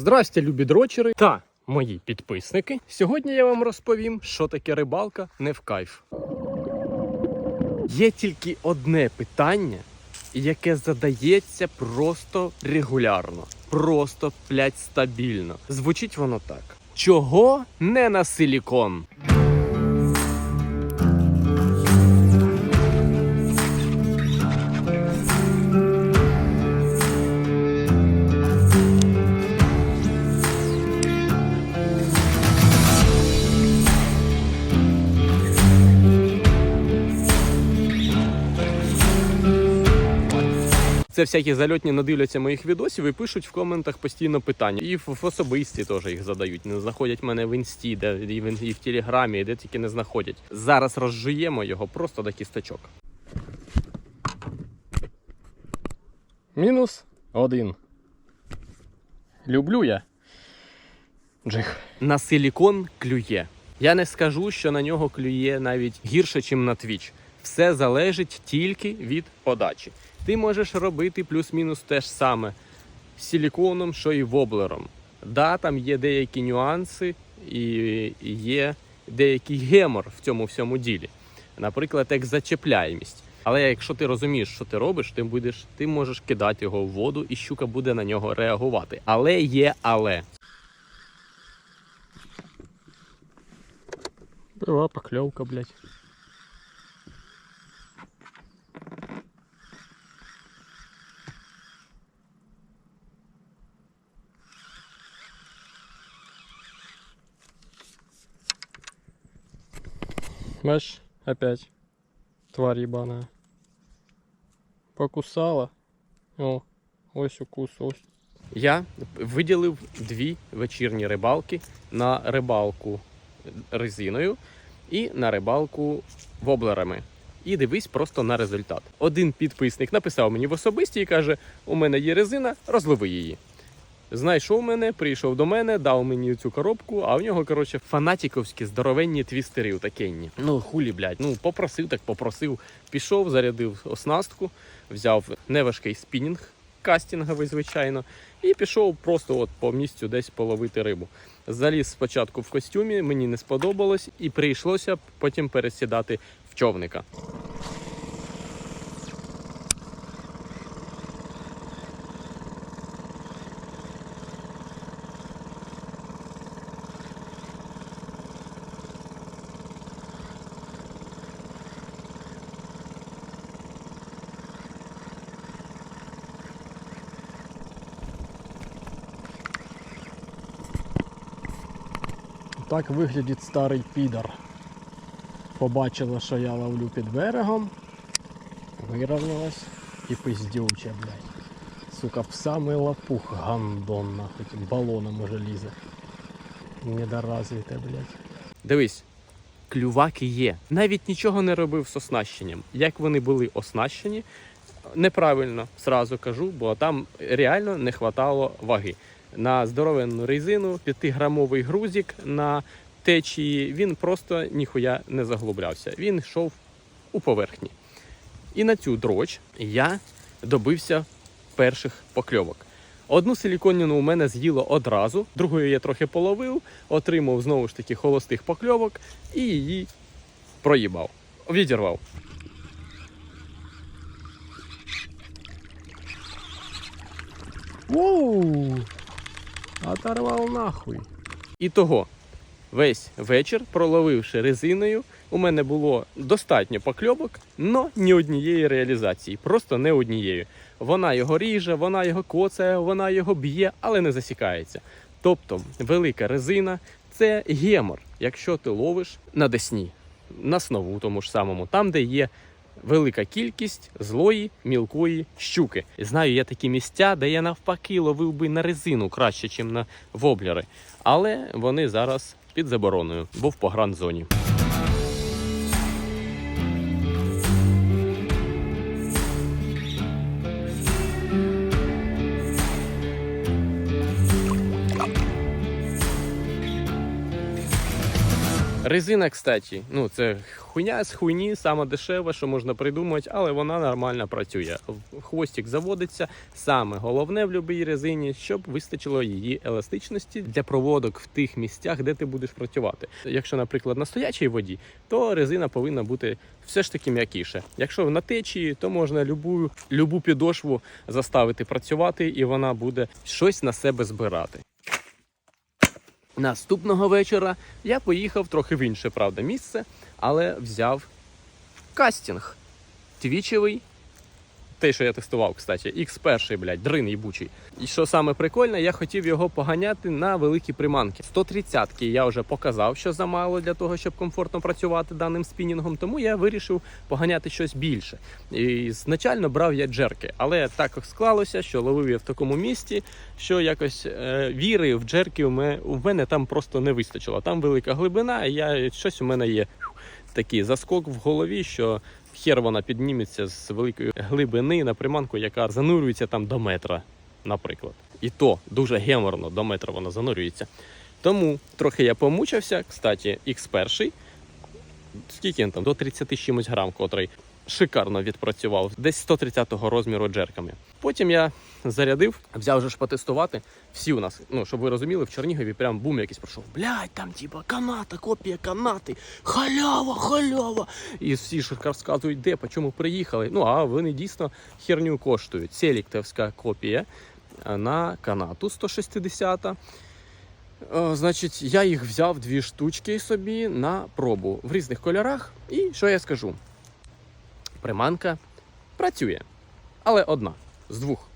Здрасте, любі дрочери та мої підписники. Сьогодні я вам розповім, що таке рибалка не в кайф. Є тільки одне питання, яке задається просто регулярно, просто блядь, стабільно. Звучить воно так: чого не на силікон? Це всякі зальотні надивляться моїх відосів і пишуть в коментах постійно питання. І в, особисті теж їх задають. Не знаходять мене в інсті, де і в, і в телеграмі, де тільки не знаходять. Зараз розжуємо його просто до кісточок. Мінус один. Люблю я. Джих. На силікон клює. Я не скажу, що на нього клює навіть гірше, ніж на твіч. Все залежить тільки від подачі. Ти можеш робити плюс-мінус те ж саме з силіконом, що і воблером. Да, там є деякі нюанси і є деякий гемор в цьому всьому ділі. Наприклад, як зачепляємість. Але якщо ти розумієш, що ти робиш, ти будеш, ти можеш кидати його в воду, і щука буде на нього реагувати. Але є але. Була покльовка, блядь. Бачиш, опять тварь ебаная. Покусала. О, ось укус, ось. Я виділив дві вечірні рибалки на рибалку резиною і на рибалку воблерами. І дивись просто на результат. Один підписник написав мені в особисті і каже: у мене є резина, розлови її. Знайшов мене, прийшов до мене, дав мені цю коробку, а в нього, коротше, фанатіковські здоровенні твістери такенні. Ну, хулі, блядь, ну попросив, так попросив. Пішов, зарядив оснастку, взяв неважкий спінінг, кастинговий, звичайно, і пішов просто от по місцю десь половити рибу. Заліз спочатку в костюмі, мені не сподобалось, і прийшлося потім пересідати в човника. Так виглядить старий підар. Побачила, що я ловлю під берегом, вирівнялась і пиздюче, блядь. Сука, в самий лапух гандон, нахуй, балоном уже лізе. Недоразвіте, блядь. Дивись, клюваки є. Навіть нічого не робив з оснащенням. Як вони були оснащені, неправильно зразу кажу, бо там реально не хватало ваги. На здоровенну резину, 5-грамовий грузик на течії, він просто ніхуя не заглублявся. Він йшов у поверхні. І на цю дроч я добився перших покльовок. Одну силіконіну у мене з'їло одразу, другою я трохи половив, отримав знову ж таки холостих покльовок і її проїбав. Відірвав. Воу! Оторвав нахуй. І того, весь вечір, проловивши резиною, у мене було достатньо покльовок, але ні однієї реалізації. Просто не однією. Вона його ріже, вона його коцає, вона його б'є, але не засікається. Тобто, велика резина це гемор, якщо ти ловиш на десні, на снову тому ж самому, там, де є велика кількість злої мілкої щуки. Знаю, є такі місця, де я навпаки ловив би на резину краще, ніж на воблери. Але вони зараз під забороною, бо в погранзоні. Резина, кстати, ну це хуйня з хуйні, саме дешева, що можна придумати, але вона нормально працює. Хвостик заводиться. Саме головне в будь-якій резині, щоб вистачило її еластичності для проводок в тих місцях, де ти будеш працювати. Якщо, наприклад, на стоячій воді, то резина повинна бути все ж таки м'якіше. Якщо на течії, то можна любу, любу підошву заставити працювати, і вона буде щось на себе збирати. Наступного вечора я поїхав трохи в інше, правда, місце, але взяв кастинг. Твічевий. Те, що я тестував, кстати, X1, блядь, дрин їбучий. І що саме прикольне, я хотів його поганяти на великі приманки. 130-ки я вже показав, що замало для того, щоб комфортно працювати даним спінінгом, тому я вирішив поганяти щось більше. І значально брав я джерки, але так склалося, що ловив я в такому місті, що якось е, віри в джерки у мене, у мене там просто не вистачило. Там велика глибина, і я щось у мене є такий заскок в голові, що хер вона підніметься з великої глибини на приманку, яка занурюється там до метра, наприклад. І то дуже геморно до метра вона занурюється. Тому трохи я помучився. Кстати, X1, скільки він там, до 30 чимось грам, котрий шикарно відпрацював, десь 130-го розміру джерками. Потім я зарядив, взяв вже ж потестувати. Всі у нас, ну щоб ви розуміли, в Чернігові прям бум якийсь пройшов. Блядь, там типа каната, копія канати, халява, халява. І всі ж розказують, де, по чому приїхали. Ну а вони дійсно херню коштують. Селіктовська копія на канату 160. Е, Значить, я їх взяв дві штучки собі на пробу в різних кольорах. І що я скажу? Приманка працює, але одна з двох.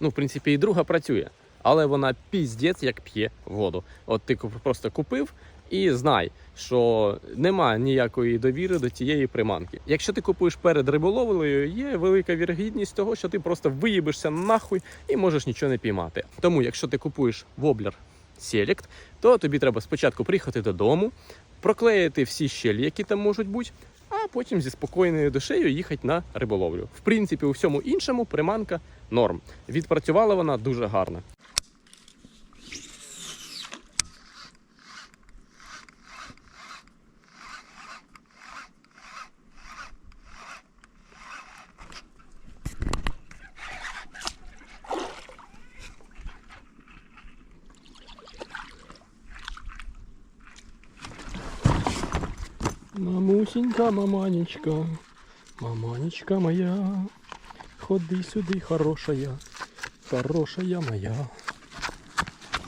Ну, в принципі, і друга працює, але вона піздець як п'є воду. От ти просто купив і знай, що нема ніякої довіри до тієї приманки. Якщо ти купуєш перед риболовлею, є велика вірогідність того, що ти просто виїбишся нахуй і можеш нічого не піймати. Тому, якщо ти купуєш воблер Select, то тобі треба спочатку приїхати додому, проклеїти всі щелі, які там можуть бути, а потім зі спокійною душею їхати на риболовлю. В принципі, у всьому іншому приманка норм. Відпрацювала вона дуже гарно. Мамусенька, маманечка, маманечка моя, ходи сюди, хорошая, хорошая моя.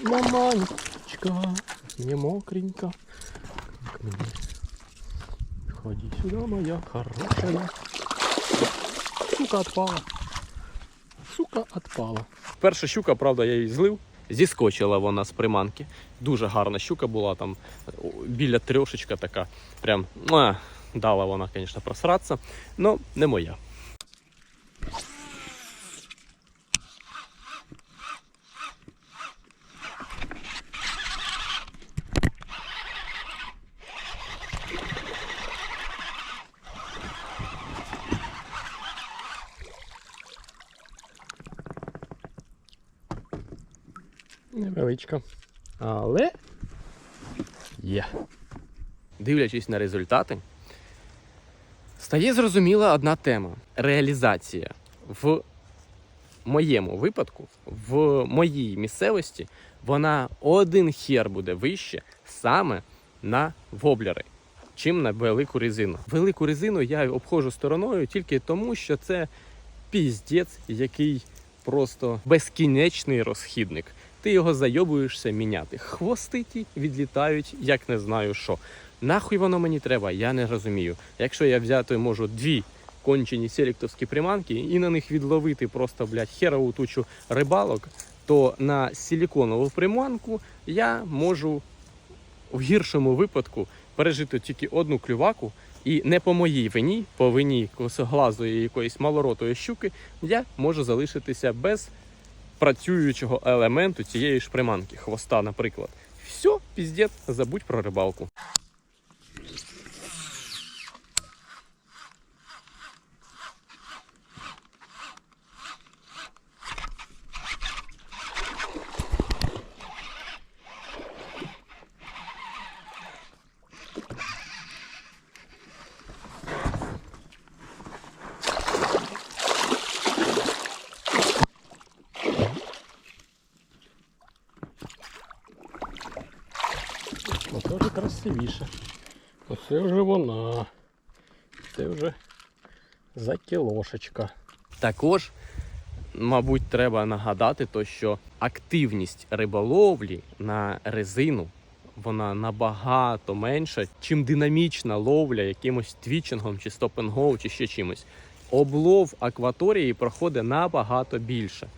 Маманечка, не мне. Ходи сюда, моя хорошая. Сука отпала. Сука отпала. Перша щука, правда, я її злив. Зіскочила вона з приманки. Дуже гарна щука була там біля трьошечка така. Прям дала вона, звісно, просратися, але не моя. Невеличка. Але є. Дивлячись на результати, стає зрозуміла одна тема: реалізація в моєму випадку, в моїй місцевості, вона один хер буде вище саме на воблери, чим на велику резину. Велику резину я обходжу стороною тільки тому, що це піздець, який просто безкінечний розхідник. Ти його зайобуєшся міняти. Хвости ті відлітають, як не знаю що. Нахуй воно мені треба, я не розумію. Якщо я взяти можу дві кончені селіктовські приманки і на них відловити просто, блядь, херову тучу рибалок, то на силіконову приманку я можу в гіршому випадку пережити тільки одну клюваку, і не по моїй вині, по вині косоглазої якоїсь малоротої щуки, я можу залишитися без працюючого елементу цієї ж приманки, хвоста, наприклад. Все, піздець, забудь про рибалку. вже красивіше. Оце вже вона. Це вже за кілошечка. Також, мабуть, треба нагадати, то, що активність риболовлі на резину вона набагато менша, чим динамічна ловля якимось твічингом чи стопенго, чи ще чимось. Облов акваторії проходить набагато більше.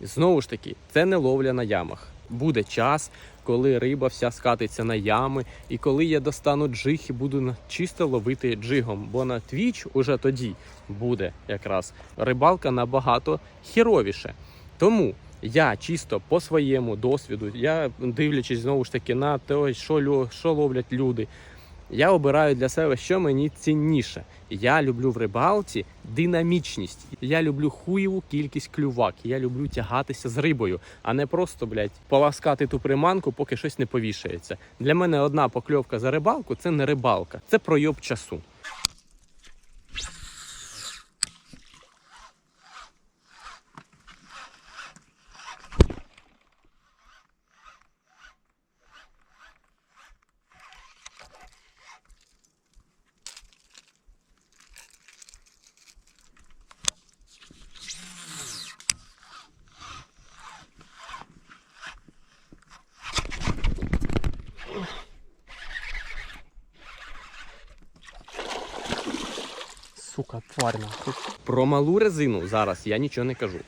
Знову ж таки, це не ловля на ямах. Буде час, коли риба вся скатиться на ями, і коли я достану джиг і буду чисто ловити джигом. Бо на твіч уже тоді буде якраз рибалка набагато хіровіше. Тому я чисто по своєму досвіду, я дивлячись знову ж таки на те, що, що ловлять люди. Я обираю для себе, що мені цінніше. Я люблю в рибалці динамічність. Я люблю хуєву кількість клювак. Я люблю тягатися з рибою, а не просто, блядь, поласкати ту приманку, поки щось не повішається. Для мене одна покльовка за рибалку це не рибалка, це пройоб часу. Сука, тварь нахуй. Про малу резину зараз я нічого не кажу.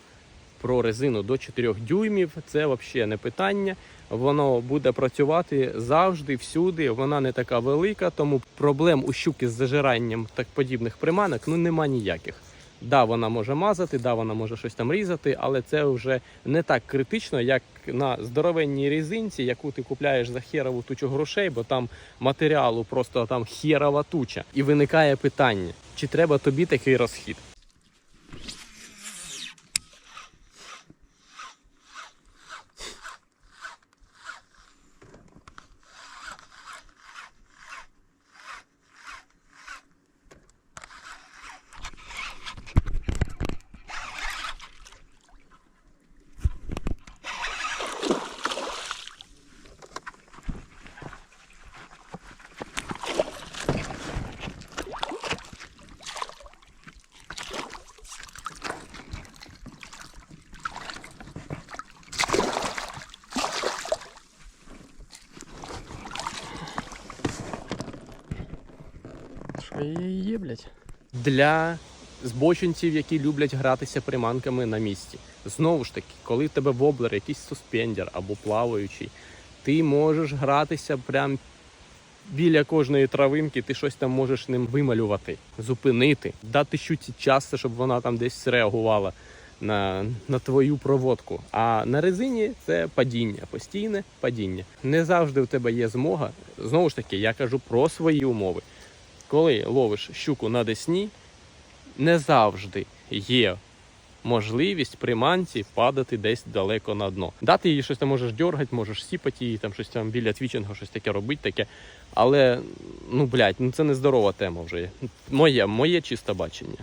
Про резину до 4 дюймів це взагалі не питання. Воно буде працювати завжди, всюди. Вона не така велика, тому проблем у щуки з зажиранням так подібних приманок ну нема ніяких. Да, вона може мазати, да, вона може щось там різати, але це вже не так критично, як на здоровенній різинці, яку ти купляєш за херову тучу грошей, бо там матеріалу просто там херова туча. І виникає питання: чи треба тобі такий розхід? Що блядь? для збочинців, які люблять гратися приманками на місці. Знову ж таки, коли в тебе воблер, якийсь суспендер або плаваючий, ти можеш гратися прям біля кожної травинки, ти щось там можеш ним вималювати, зупинити, дати щуці час, щоб вона там десь реагувала на, на твою проводку. А на резині це падіння, постійне падіння. Не завжди в тебе є змога. Знову ж таки, я кажу про свої умови коли ловиш щуку на десні, не завжди є можливість приманці падати десь далеко на дно. Дати її щось там можеш дергати, можеш сіпати її, там щось там біля твічинга, щось таке робити таке. Але ну блядь, ну це не здорова тема вже. Моє, моє чисте бачення.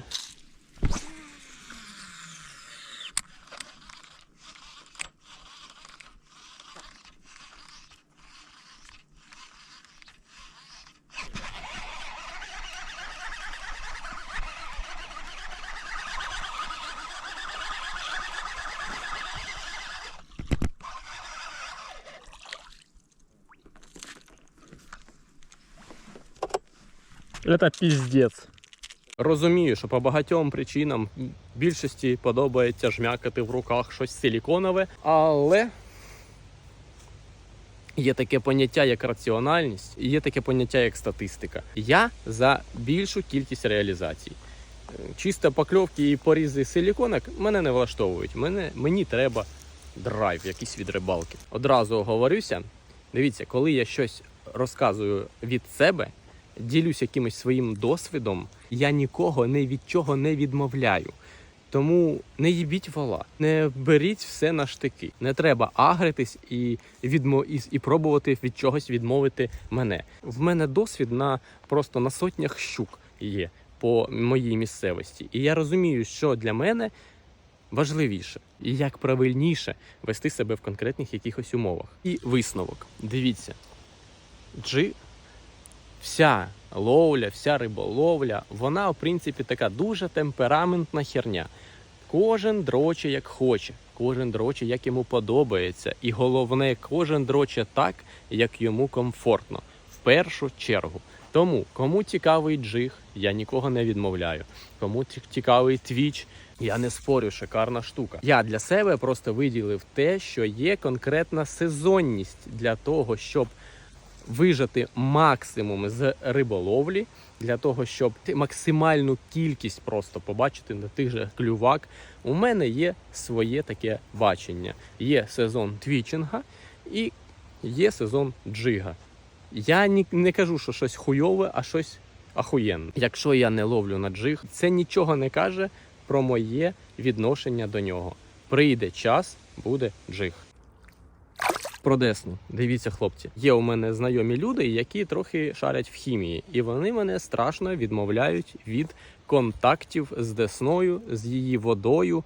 Это пиздец. Розумію, що по багатьом причинам більшості подобається жмякати в руках щось силіконове, але є таке поняття як раціональність, і є таке поняття як статистика. Я за більшу кількість реалізацій. Е, Чисто покльовки і порізи силіконок мене не влаштовують. Мене, мені треба драйв, якийсь від рибалки. Одразу оговорюся. Дивіться, коли я щось розказую від себе, ділюсь якимось своїм досвідом, я нікого не від чого не відмовляю. Тому не їбіть вола, не беріть все на штики. Не треба агритись і, відмо... і, і пробувати від чогось відмовити мене. В мене досвід на просто на сотнях щук є по моїй місцевості. І я розумію, що для мене важливіше і як правильніше вести себе в конкретних якихось умовах. І висновок. Дивіться, джи... вся ловля, вся риболовля, вона, в принципі, така дуже темпераментна херня. Кожен дроче як хоче, кожен дроче, як йому подобається. І головне, кожен дроче так, як йому комфортно. В першу чергу. Тому, кому цікавий джиг, я нікого не відмовляю. Кому цікавий твіч, я не спорю, шикарна штука. Я для себе просто виділив те, що є конкретна сезонність для того, щоб вижати максимум з риболовлі, для того, щоб максимальну кількість просто побачити на тих же клювак. У мене є своє таке бачення. Є сезон твічинга і є сезон джига. Я не кажу, що щось хуйове, а щось ахуєнне. Якщо я не ловлю на джиг, це нічого не каже про моє відношення до нього. Прийде час, буде джиг. Про Десну. Дивіться, хлопці. Є у мене знайомі люди, які трохи шарять в хімії, і вони мене страшно відмовляють від контактів з десною, з її водою,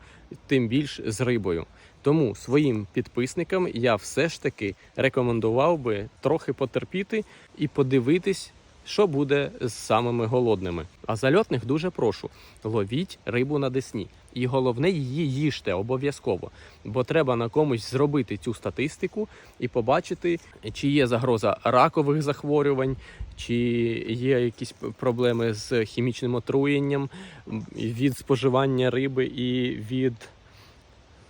тим більш з рибою. Тому своїм підписникам я все ж таки рекомендував би трохи потерпіти і подивитись, що буде з самими голодними. А зальотних дуже прошу: ловіть рибу на десні. І головне, її їжте обов'язково, бо треба на комусь зробити цю статистику і побачити, чи є загроза ракових захворювань, чи є якісь проблеми з хімічним отруєнням від споживання риби і від,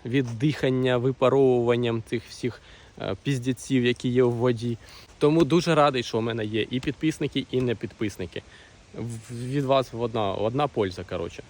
від дихання, випаровуванням цих всіх е, піздеців, які є в воді. Тому дуже радий, що в мене є і підписники, і не підписники. Від вас одна, одна польза, коротше.